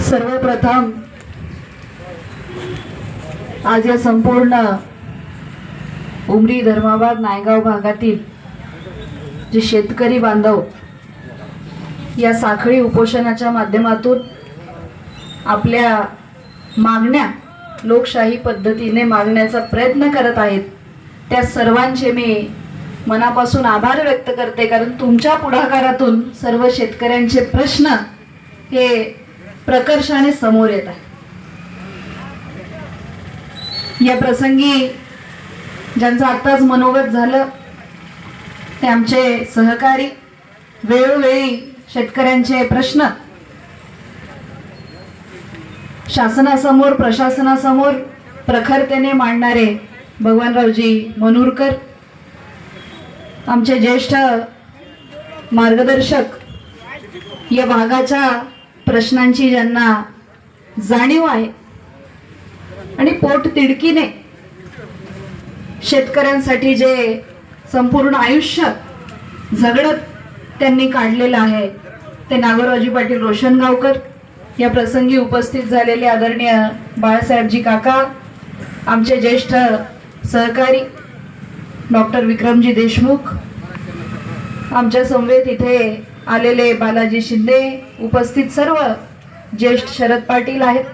सर्वप्रथम आज या संपूर्ण उमरी धर्माबाद नायगाव भागातील जे शेतकरी बांधव या साखळी उपोषणाच्या माध्यमातून आपल्या मागण्या लोकशाही पद्धतीने मागण्याचा प्रयत्न करत आहेत त्या सर्वांचे मी मनापासून आभार व्यक्त करते. कारण तुमच्या पुढाकारातून सर्व शेतकऱ्यांचे प्रश्न हे प्रकर्षाने समोर येत आहे. या प्रसंगी ज्यांचं आत्ताच मनोगत झालं ते आमचे सहकारी वेळोवेळी शेतकऱ्यांचे प्रश्न शासनासमोर प्रशासनासमोर प्रखरतेने मांडणारे भगवानरावजी मनूरकर आमचे ज्येष्ठ मार्गदर्शक या भागाच्या प्रश्नांची ज्यांना जाणीव आहे आणि पोट तिडकीने शेतकऱ्यांसाठी जे संपूर्ण आयुष्य झगडत त्यांनी काढलेलं आहे ते नागोरावजी पाटील रोशनगावकर या प्रसंगी उपस्थित झालेले आदरणीय बाळासाहेबजी काका आमचे ज्येष्ठ सहकारी डॉक्टर विक्रमजी देशमुख आमच्या समवेत इथे आलेले बालाजी शिंदे उपस्थित सर्व ज्येष्ठ शरद पाटील आहेत.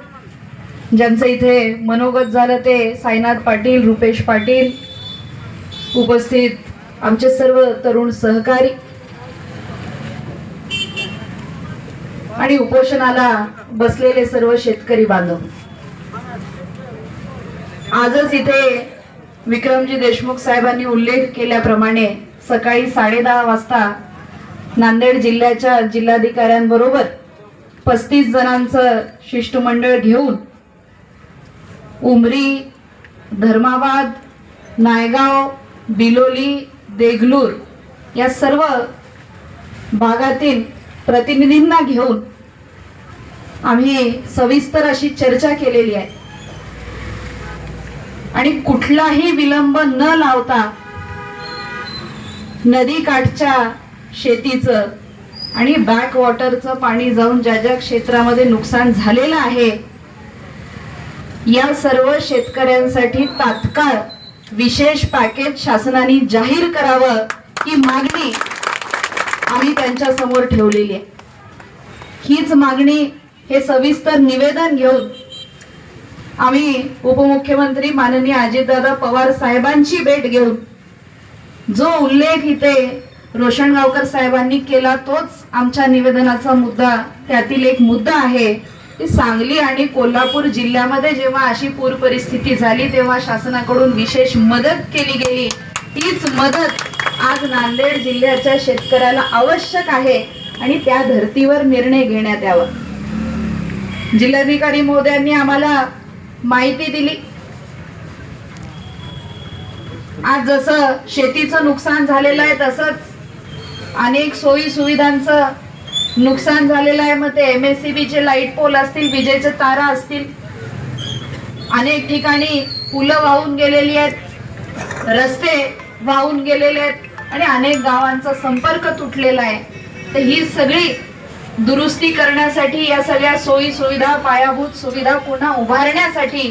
ज्यांचं इथे मनोगत झालं ते साईनाथ पाटील रुपेश पाटील उपस्थित आमचे सर्व तरुण सहकारी. आणि उपोषणाला बसलेले सर्व शेतकरी बांधव. आजच इथे विक्रमजी देशमुख साहेबांनी उल्लेख केल्याप्रमाणे सकाळी साडेदहा वाजता नांदेड जिल्ह्याच्या जिल्हाधिकाऱ्यांबरोबर पस्तीस जणांचं शिष्टमंडळ घेऊन उमरी धर्माबाद नायगाव बिलोली देगलूर या सर्व भागातील प्रतिनिधींना घेऊन आम्ही सविस्तर अशी चर्चा केलेली आहे. आणि कुठलाही विलंब न लावता नदी काठच्या शेतीचं आणि बॅक वॉटरचं पाणी जाऊन ज्या ज्या क्षेत्रामध्ये नुकसान झालेलं आहे या सर्व शेतकऱ्यांसाठी तात्काळ विशेष पॅकेज शासनाने जाहीर करावं ही मागणी आम्ही त्यांच्यासमोर ठेवलेली आहे. हीच मागणी हे सविस्तर निवेदन घेऊन आम्ही उपमुख्यमंत्री माननीय अजितदादा पवार साहेबांची भेट घेऊन जो उल्लेख इथे रोशनगावकर साहेबांनी केला तोच आमच्या निवेदनाचा मुद्दा. त्यातील एक मुद्दा आहे की सांगली आणि कोल्हापूर जिल्ह्यामध्ये जेव्हा अशी पूर परिस्थिती झाली तेव्हा शासनाकडून विशेष मदत केली गेली. तीच मदत आज नांदेड जिल्ह्याच्या शेतकऱ्याला आवश्यक आहे आणि त्या धर्तीवर निर्णय घेण्यात यावा. जिल्हाधिकारी महोदयांनी आम्हाला माहिती दिली. आज जसं शेतीचं नुकसान झालेलं आहे तसंच अनेक सोयी सुविधांचं नुकसान झालेलं आहे. मग ते एम एस सी बीचे लाइट पोल असतील विजेचे तारा असतील अनेक ठिकाणी पुलं वाहून गेलेली आहेत रस्ते वाहून गेलेले आहेत आणि अनेक गावांचा संपर्क तुटलेला आहे. तर ही सगळी दुरुस्ती करण्यासाठी या सगळ्या सोयी सुविधा पायाभूत सुविधा पुन्हा उभारण्यासाठी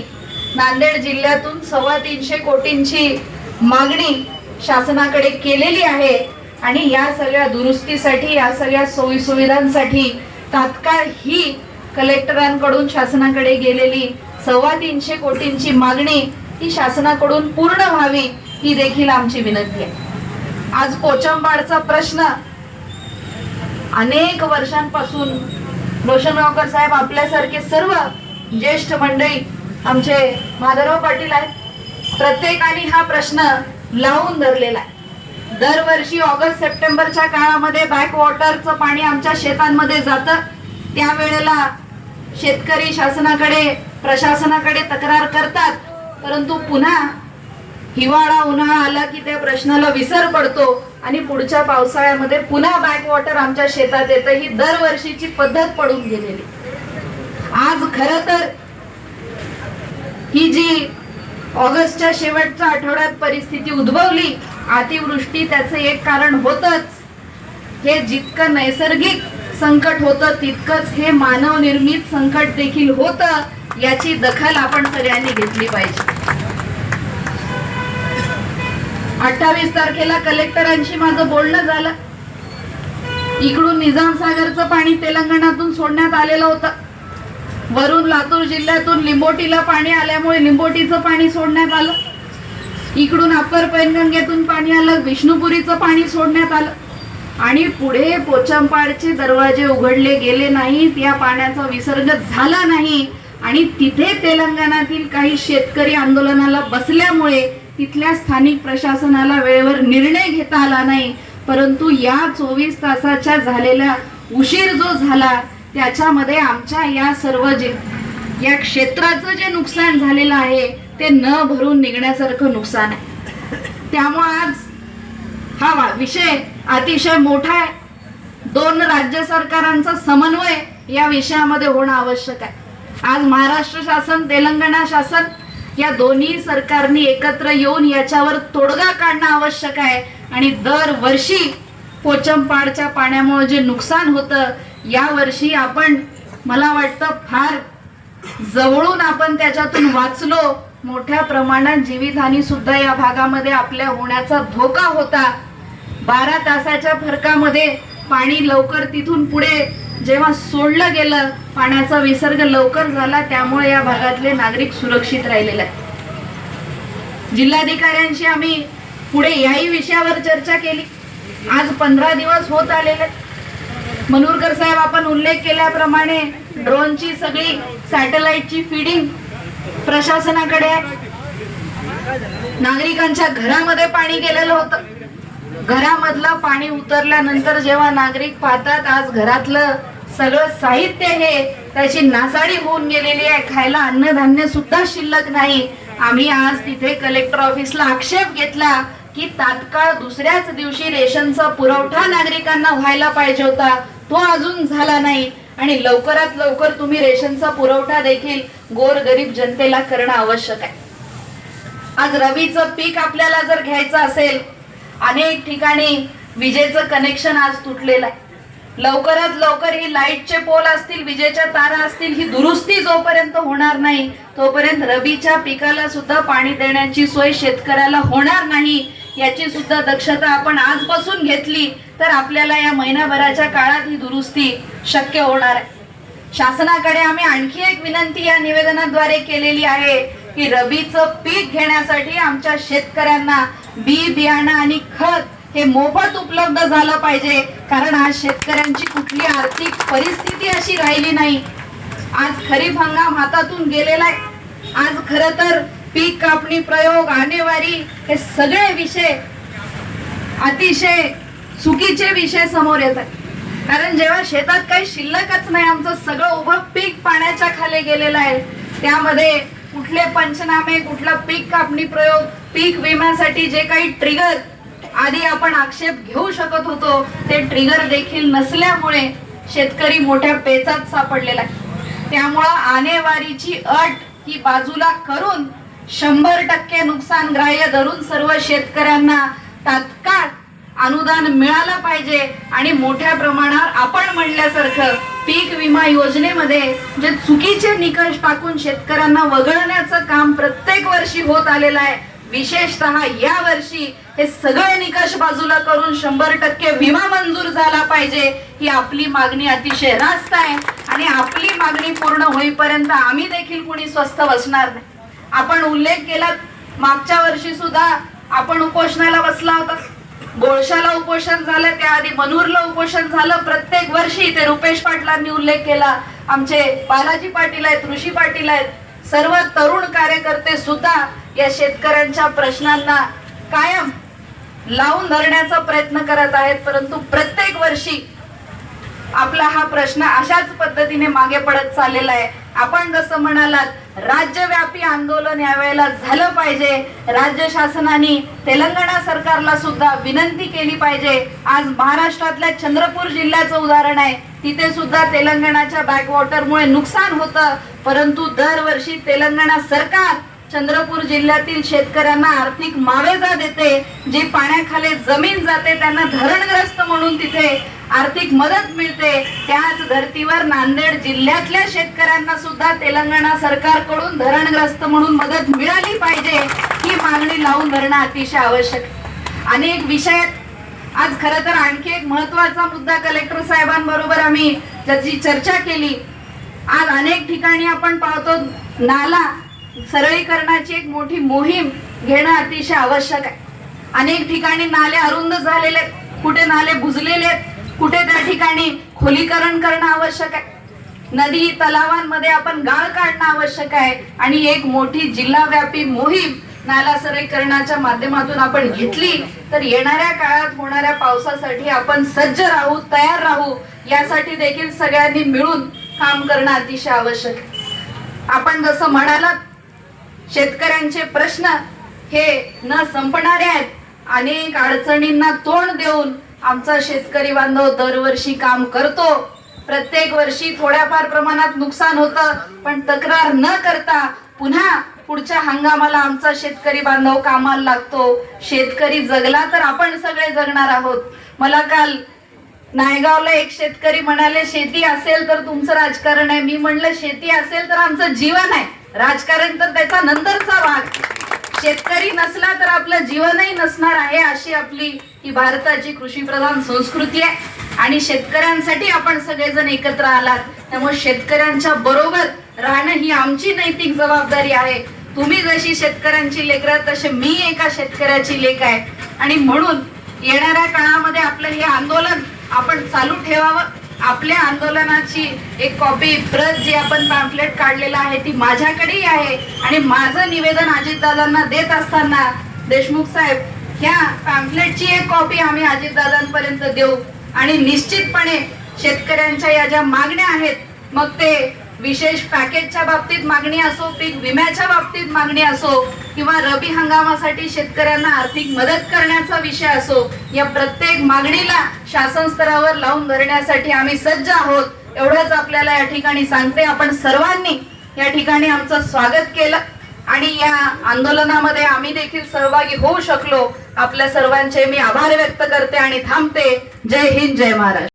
नांदेड जिल्ह्यातून सव्वा तीनशे कोटींची मागणी शासनाकडे केलेली आहे. आणि या सगळ्या दुरुस्तीसाठी या सगळ्या सोयीसुविधांसाठी तात्काळ ही कलेक्टरांकडून शासनाकडे गेलेली सव्वा तीनशे कोटींची मागणी ही शासनाकडून पूर्ण व्हावी ही देखील आमची विनंती आहे. आज कोचंबाडचा प्रश्न अनेक वर्षांपासून रोशनगावकर साहेब आपल्यासारखे सर्व ज्येष्ठ मंडळी आमचे माधवराव पाटील आहेत. प्रत्येकाने हा प्रश्न लावून धरलेला आहे. दरवर्षी ऑगस्ट सप्टेंबरच्या काळामध्ये बॅक वॉटरचं पाणी आमच्या शेतांमध्ये जातं. त्यावेळेला शेतकरी शासनाकडे प्रशासनाकडे तक्रार करतात. परंतु पुन्हा हिवाळा उन्हाळा आला की त्या प्रश्नाला विसर पडतो आणि पुढच्या पावसाळ्यामध्ये पुन्हा बॅक वॉटर आमच्या शेतात येतं. ही दरवर्षीची पद्धत पडून गेलेली. आज खर तर ही जी ऑगस्टच्या शेवटच्या आठवड्यात परिस्थिती उद्भवली अतिवृष्टी त्याचं एक कारण होतच. हे जितकं नैसर्गिक संकट होतं तितकंच हे मानव निर्मित संकट देखील होतं याची दखल आपण सगळ्यांनी घेतली पाहिजे. अठ्ठावीस तारखेला कलेक्टरांशी माझं बोलणं झालं. इकडून निजाम सागरचं पाणी तेलंगणातून सोडण्यात आलेलं होतं. वरून लातूर जिल्ह्यातून लिंबोटीला पाणी आल्यामुळे लिंबोटीचं पाणी सोडण्यात आलं. इकडून अप्पर पैनगंगेतून पाणी आलं विष्णुपुरीचं पाणी सोडण्यात आलं. आणि पुढे पोचंपाडचे दरवाजे उघडले गेले नाहीत या पाण्याचा विसर्ग झाला नाही. आणि तिथे तेलंगणातील काही शेतकरी आंदोलनाला बसल्यामुळे तिथल्या स्थानिक प्रशासनाला वेळेवर निर्णय घेता आला नाही. परंतु या चोवीस तासाच्या झालेल्या उशीर जो झाला त्याच्यामध्ये आमच्या या सर्व जे या क्षेत्राचं जे नुकसान झालेलं आहे ते न भरून निघण्यासारखं नुकसान आहे. त्यामुळे आज हा वा- विषय अतिशय मोठा आहे. दोन राज्य सरकारांचा समन्वय या विषयामध्ये होणं आवश्यक आहे. आज महाराष्ट्र शासन तेलंगणा शासन या दोन्ही सरकारनी एकत्र येऊन याच्यावर तोडगा काढणं आवश्यक आहे. आणि दरवर्षी पोचमपाडच्या पाण्यामुळे जे नुकसान होतं यावर्षी आपण मला वाटतं फार जवळून आपण त्याच्यातून वाचलो. मोठ्या प्रमाणात जीवितहानी सुद्धा या भागामध्ये आपल्या होण्याचा धोका होता. बारा तासाच्या फरकामध्ये पाणी लवकर तिथून पुढे जेव्हा सोडलं गेलं पाण्याचा विसर्ग लवकर झाला त्यामुळे या भागातले नागरिक सुरक्षित राहिलेले आहेत. जिल्हाधिकाऱ्यांशी आम्ही पुढे याही विषयावर चर्चा केली. आज पंधरा दिवस होत आलेले मनुरकर मनूरकर साहेब आपण उल्लेख केल्याप्रमाणे ड्रोनची सगळी सॅटेलाइटची फिडिंग प्रशासनाकडे नागरिकांच्या घरामध्ये पाणी गेलेलं होतं. घरामधलं पाणी उतरल्यानंतर जेव्हा नागरिक पाहतात आज घरातलं सगळं साहित्य हे त्याची नासाडी होऊन गेलेली आहे. खायला अन्नधान्य सुद्धा शिल्लक नाही. आम्ही आज तिथे कलेक्टर ऑफिसला आक्षेप घेतला की तात्काळ दुसऱ्याच दिवशी रेशनचा पुरवठा नागरिकांना व्हायला पाहिजे होता. तो अजून झाला नाही. आणि लवकरात लवकर तुम्ही रेशनचा पुरवठा देखील गोरगरीब जनतेला करणं आवश्यक आहे. आज रवीचं पीक आपल्याला जर घ्यायचं असेल अनेक ठिकाणी विजेचं कनेक्शन आज तुटलेलं आहे. लवकरात लवकर ही लाईटचे पोल असतील विजेच्या तारा असतील ही दुरुस्ती जोपर्यंत होणार नाही तोपर्यंत रबीच्या पिकाला सुद्धा पाणी देण्याची सोय शेतकऱ्याला होणार नाही याची सुद्धा दक्षता आपण आजपासून घेतली. तर आपल्याला या महिनाभराच्या काळात ही दुरुस्ती शक्य होणार आहे. शासनाकडे आम्ही आणखी एक विनंती या निवेदनाद्वारे केलेली आहे की रबीचं पीक घेण्यासाठी आमच्या शेतकऱ्यांना बी बियाणं आणि खत हे मोफत उपलब्ध झालं पाहिजे. कारण आज शेतकऱ्यांची कुठली आर्थिक परिस्थिती अशी राहिली नाही. आज खरीप हंगाम हातातून गेलेला आहे. आज खर तर पीक कापणी प्रयोग आणेवारी हे सगळे विषय अतिशय चुकीचे विषय समोर येत आहेत. कारण जेव्हा शेतात काही शिल्लकच नाही आमचं सगळं उभं पीक पाण्याच्या खाली गेलेलं आहे. त्यामध्ये कुठले पंचनामे कुठला पीक कापणी प्रयोग पीक विम्यासाठी जे काही ट्रिगर आधी आपण आक्षेप घेऊ शकत होतो. ते ट्रिगर देखील नसल्यामुळे शेतकरी मोठ्या पेचात सापडलेला आहे. त्यामुळं आनेवारीची अट ही बाजूला करून शंभर टक्के नुकसान ग्राह्य धरून सर्व शेतकऱ्यांना तात्काळ अनुदान मिळालं पाहिजे. आणि मोठ्या प्रमाणावर आपण म्हणल्यासारखं पीक विमा योजनेमध्ये जे चुकीचे निकष टाकून शेतकऱ्यांना वगळण्याचं काम प्रत्येक वर्षी होत आलेलं आहे. विशेषतः या वर्षी हे सगळे निकष बाजूला करून शंभर टक्के विमा मंजूर झाला पाहिजे ही आपली मागणी अतिशय रास्त आहे. आणि आपली मागणी पूर्ण होईपर्यंत आम्ही देखील कुणी स्वस्थ बसणार नाही. आपण उल्लेख केला मागच्या वर्षी सुद्धा आपण उपोषणाला बसला होता. गोळशाला उपोषण झालं त्याआधी मनूरला उपोषण झालं. प्रत्येक वर्षी ते रुपेश पाटलांनी उल्लेख केला. आमचे बालाजी पाटील आहेत ऋषी पाटील आहेत. सर्व तरुण कार्यकर्ते सुद्धा या शेतकऱ्यांच्या प्रश्नांना कायम लावून धरण्याचा प्रयत्न करत आहेत. परंतु प्रत्येक वर्षी आपला हा प्रश्न अशाच पद्धतीने मागे पडत चाललेला आहे. आपण जसं म्हणालात राज्यव्यापी आंदोलन यावेळेला झालं पाहिजे. राज्य शासनाने तेलंगणा सरकारला सुद्धा विनंती केली पाहिजे. आज महाराष्ट्रातल्या चंद्रपूर जिल्ह्याचं उदाहरण आहे. तिथे सुद्धा तेलंगणाच्या बॅकवॉटरमुळे नुकसान होतं. परंतु दरवर्षी तेलंगणा सरकार चंद्रपूर जिल्ह्यातील शेतकऱ्यांना आर्थिक मावेजा देते. जी पाण्याखाली जमीन जाते त्यांना धरणग्रस्त म्हणून तिथे आर्थिक मदत मिळते त्याच धर्तीवर नांदेड जिल्ह्यातल्या शेतकऱ्यांना सुद्धा तेलंगणा सरकारकडून धरणग्रस्त म्हणून मदत मिळाली पाहिजे ही मागणी लावून धरणं अतिशय आवश्यक आहे. अनेक विषय आहेत. आज खर तर आणखी एक महत्त्वाचा मुद्दा कलेक्टर साहेबांबरोबर आम्ही त्याची चर्चा केली आज अनेक ठिकाणी आपण पाहतो नाला सरळीकरणाची एक मोठी मोहीम घेणं अतिशय आवश्यक आहे अनेक ठिकाणी नाले अरुंद झालेले आहेत, कुठे नाले बुजलेले आहेत कुठे त्या ठिकाणी खोलीकरण करणं आवश्यक आहे? नदी तलावांमध्ये आपण गाळ काढणं आवश्यक आहे. आणि एक मोठी जिल्हाव्यापी मोहीम नाला सरळीकरणाच्या माध्यमातून आपण घेतली तर येणाऱ्या काळात होणाऱ्या पावसासाठी आपण सज्ज राहू तयार राहू यासाठी देखील सगळ्यांनी मिळून काम करणं अतिशय आवश्यक आहे. आपण जसं म्हणालात शेतकऱ्यांचे प्रश्न हे न संपणारे आहेत. अनेक अडचणींना तोंड देऊन आमचा शेतकरी बांधव दरवर्षी काम करतो. प्रत्येक वर्षी थोड्याफार प्रमाणात नुकसान होतं पण तक्रार न करता पुन्हा पुढच्या हंगामाला आमचा शेतकरी बांधव कामाला लागतो. शेतकरी जगला तर आपण सगळे जगणार आहोत. मला काल नायगावला एक शेतकरी म्हणाले शेती असेल तर तुमचं राजकारण आहे. मी म्हणलं शेती असेल तर आमचं जीवन आहे. राजकारण तर त्याचा नंतरचा भाग. शेतकरी नसला तर आपलं जीवनही नसणार आहे अशी आपली ही भारताची कृषी प्रधान संस्कृती आहे आणि शेतकऱ्यांसाठी आपण सगळेजण एकत्र आलात. त्यामुळे शेतकऱ्यांच्या बरोबर राहणं ही आमची नैतिक जबाबदारी आहे. तुम्ही जशी शेतकऱ्यांची लेकर राहत तसे मी एका शेतकऱ्याची लेख आहे. आणि म्हणून येणाऱ्या काळामध्ये आपलं हे आंदोलन आपण चालू ठेवावं. आपल्या आंदोलनाची एक कॉपी प्रत जी आपण पॅम्पलेट काढलेला आहे ती माझ्याकडेही आहे. आणि माझं निवेदन अजितदादांना देत असताना देशमुख साहेब ह्या पॅम्पलेटची एक कॉपी आम्ही अजितदादांपर्यंत देऊ. आणि निश्चितपणे शेतकऱ्यांच्या या ज्या मागण्या आहेत मग ते विशेष पॅकेजच्या बाबतीत मागणी असो पीक विम्याच्या बाबतीत मागणी असो किंवा रबी हंगामासाठी शेतकऱ्यांना आर्थिक मदत करण्याचा विषय असो या प्रत्येक मागणीला शासन स्तरावर लावून धरण्यासाठी आम्ही सज्ज आहोत. एवढंच आपल्याला या ठिकाणी सांगते. आपण सर्वांनी या ठिकाणी आमचं स्वागत केलं. आणि या आंदोलनामध्ये आम्ही देखील सहभागी होऊ शकलो. आपल्या सर्वांचे मी आभार व्यक्त करते आणि थांबते. जय हिंद जय महाराष्ट्र.